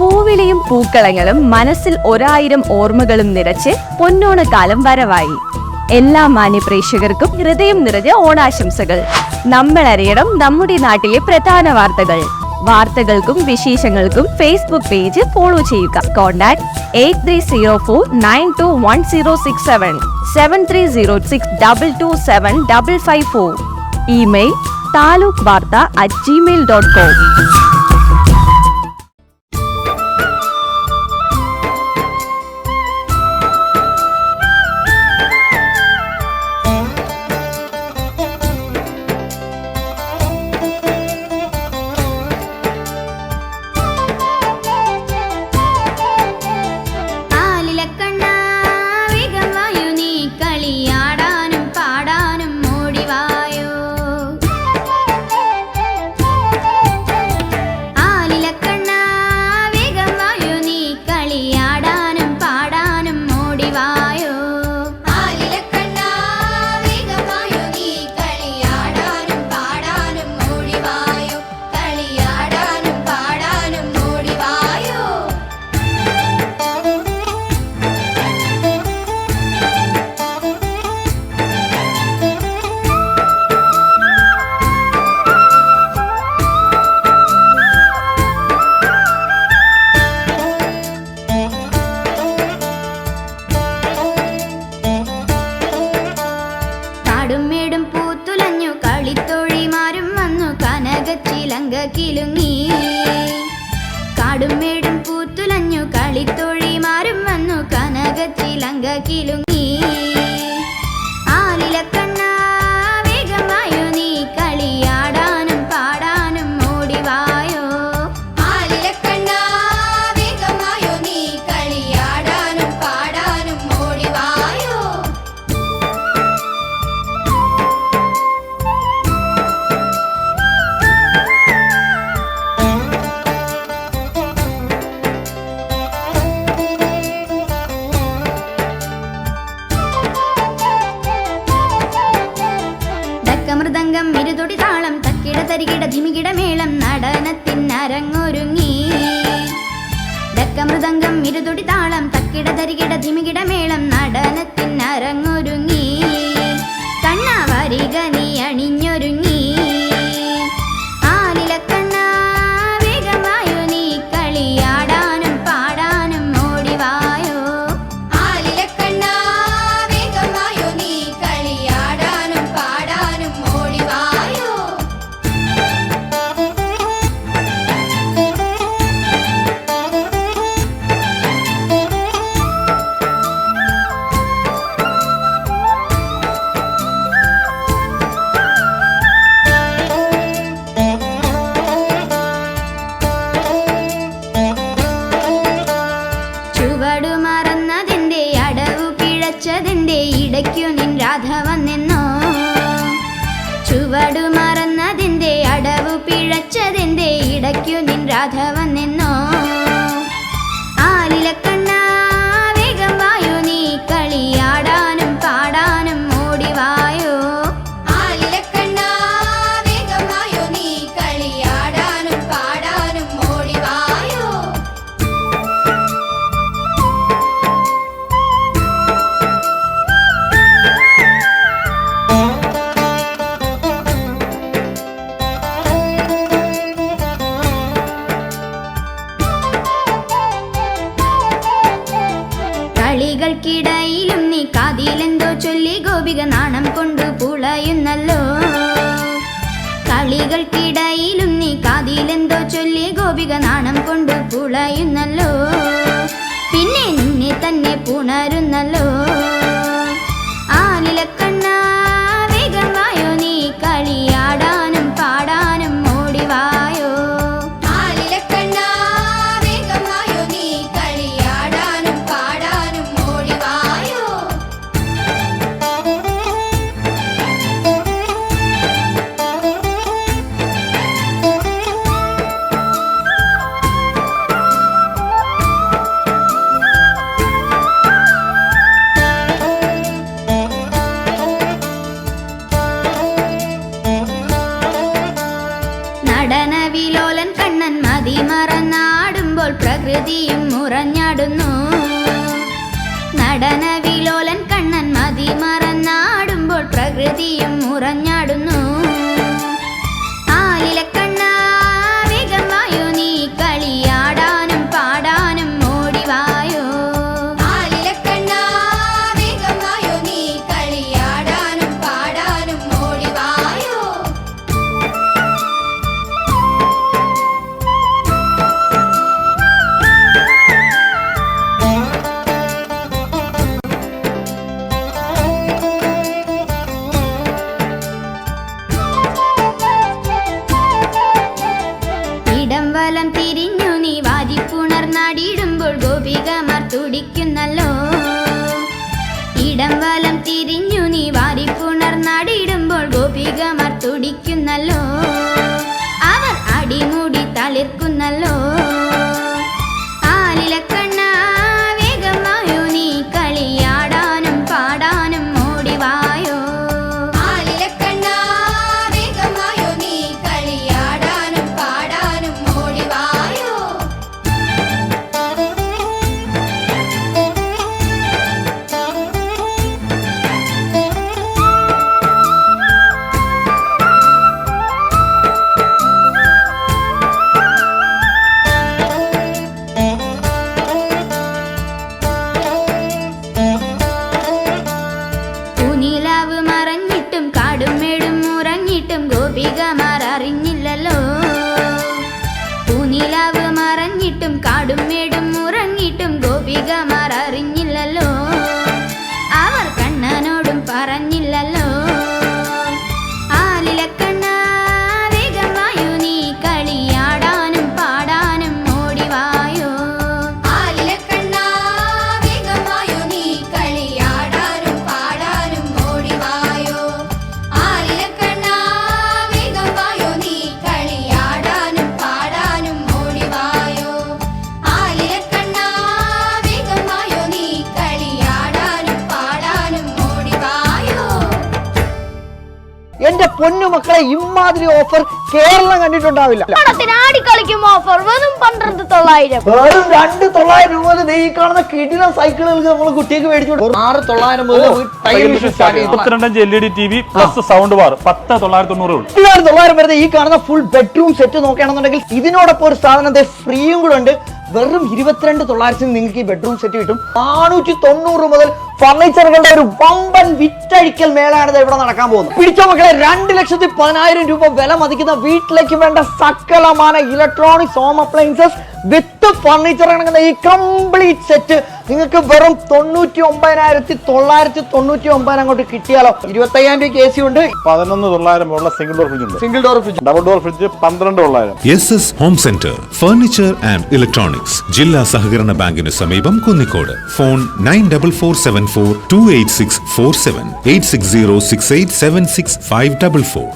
പൂവിളിയും പൂക്കളങ്ങളും മനസ്സിൽ ഒരായിരം ഓർമ്മകളും നിറച്ച് പൊന്നോണക്കാലം വരവായി. എല്ലാ മാന്യപ്രേക്ഷകർക്കും ഹൃദയം നിറഞ്ഞ ഓണാശംസകൾ. നമ്മൾ അറിയണം നമ്മുടെ നാട്ടിലെ പ്രധാന വാർത്തകൾ. വാർത്തകൾക്കും വിശേഷങ്ങൾക്കും ഫേസ്ബുക്ക് പേജ് ഫോളോ ചെയ്യുക. Contact eight three zero four nine two one zero six seven seven three zero six double two seven double five four email taluk vartha at gmail dot com kỳ lưng ദക്കമൃദംഗം ഇരുതൊടി താളം തക്കിട തരികിട ധിമികിട മേളം നടനത്തിനരങ്ങൊരുങ്ങി ദക്കമൃദംഗം ഇരുതൊടി താളം തക്കിട തരികിട ധിമികിട മേളം നടനത്തിനരങ്ങൊരുങ്ങി കണ്ണ വരിക നീ അണിഞ്ഞൊരുങ്ങി. 啊田 നാണം കൊണ്ടു പുളയുന്നല്ലോ. കളികൾക്കിടയിലും നീ കാതിലെന്തോ ചൊല്ലി ഗോപിക നാണം കൊണ്ടു പുളയുന്നല്ലോ. പിന്നെ നിന്നെ തന്നെ പുണരുന്നല്ലോ. പ്രകൃതിയും മുറഞ്ഞാടുന്നു നടന വിലോലൻ കണ്ണൻ മതി മറന്നാടുമ്പോൾ പ്രകൃതിയും മുറഞ്ഞാടുന്നു ആലിലക്കണ്ണ തുടിക്കുന്നല്ലോ ഇടം വലം തിരിഞ്ഞു നീ വാരിപ്പുണർന്നാടിയിടുമ്പോൾ ഗോപികമാർ തുടിക്കുന്നല്ലോ. അവർ അടിമുടി തളിർക്കുന്നല്ലോ. ആലിലക്കണ്ണ ഗോപികമാർ എന്റെ പൊന്നു മക്കളെ ഇമാതിരി ഓഫർ കേരളം കണ്ടിട്ടുണ്ടാവില്ല. വെറും പന്ത്രണ്ട് തൊള്ളായിരം. വെറും രണ്ട് തൊള്ളായിരം രൂപ മുതൽ ഈ കാണുന്ന കിടില സൈക്കിളുകൾക്ക് നമ്മൾ കുട്ടിക്ക് മേടിച്ചു. ആറ് തൊള്ളായിരം മുതൽ. L E D T V plus sound bar പത്ത് തൊള്ളായിരത്തി തൊണ്ണൂറ് തൊള്ളായിരം വരുന്ന ഈ കാണുന്ന ഫുൾ ബെഡ്റൂം സെറ്റ് നോക്കുകയാണെന്നുണ്ടെങ്കിൽ ഇതിനോടൊപ്പം ഒരു സാധനം ദേ ഫ്രീയും കൂടെ ഉണ്ട്. വെറും ഇരുപത്തിരണ്ട് തൊള്ളായിരത്തിന് നിങ്ങൾക്ക് ഈ ബെഡ്റൂം സെറ്റ് കിട്ടും. നാനൂറ്റി തൊണ്ണൂറ് മുതൽ ഫർണിച്ചറുകളുടെ ഒരു വമ്പൻ വിറ്റഴിക്കൽ മേളയാണ് ഇവിടെ നടക്കാൻ പോകുന്നത്. പിടിച്ച മക്കളെ രണ്ട് ലക്ഷത്തി പതിനായിരം രൂപ വില മതിക്കുന്ന വീട്ടിലേക്ക് വേണ്ട സകലമാന electronics home appliances with furniture അടങ്ങുന്ന ഈ കംപ്ലീറ്റ് സെറ്റ് നിങ്ങൾക്ക് വെറും തൊണ്ണൂറ്റി ഒമ്പതിനായിരത്തി തൊള്ളായിരത്തി തൊണ്ണൂറ്റി ഒമ്പതിന് അങ്ങോട്ട് കിട്ടിയാലോ? ഇരുപത്തി അയ്യായിരം രൂപ എ സി ഉണ്ട്. പതിനൊന്ന് തൊള്ളായിരം ഉള്ള സിംഗിൾ ഡോർ ഫ്രിഡ്ജ് ഉണ്ട്. Single door fridge double door fridge പന്ത്രണ്ട് തൊള്ളായിരം. S S home centre furniture and electronics ജില്ലാ സഹകരണ ബാങ്കിന് സമീപം Kunnicode. Phone nine double four seven four two eight six four seven eight six zero six eight seven six five double four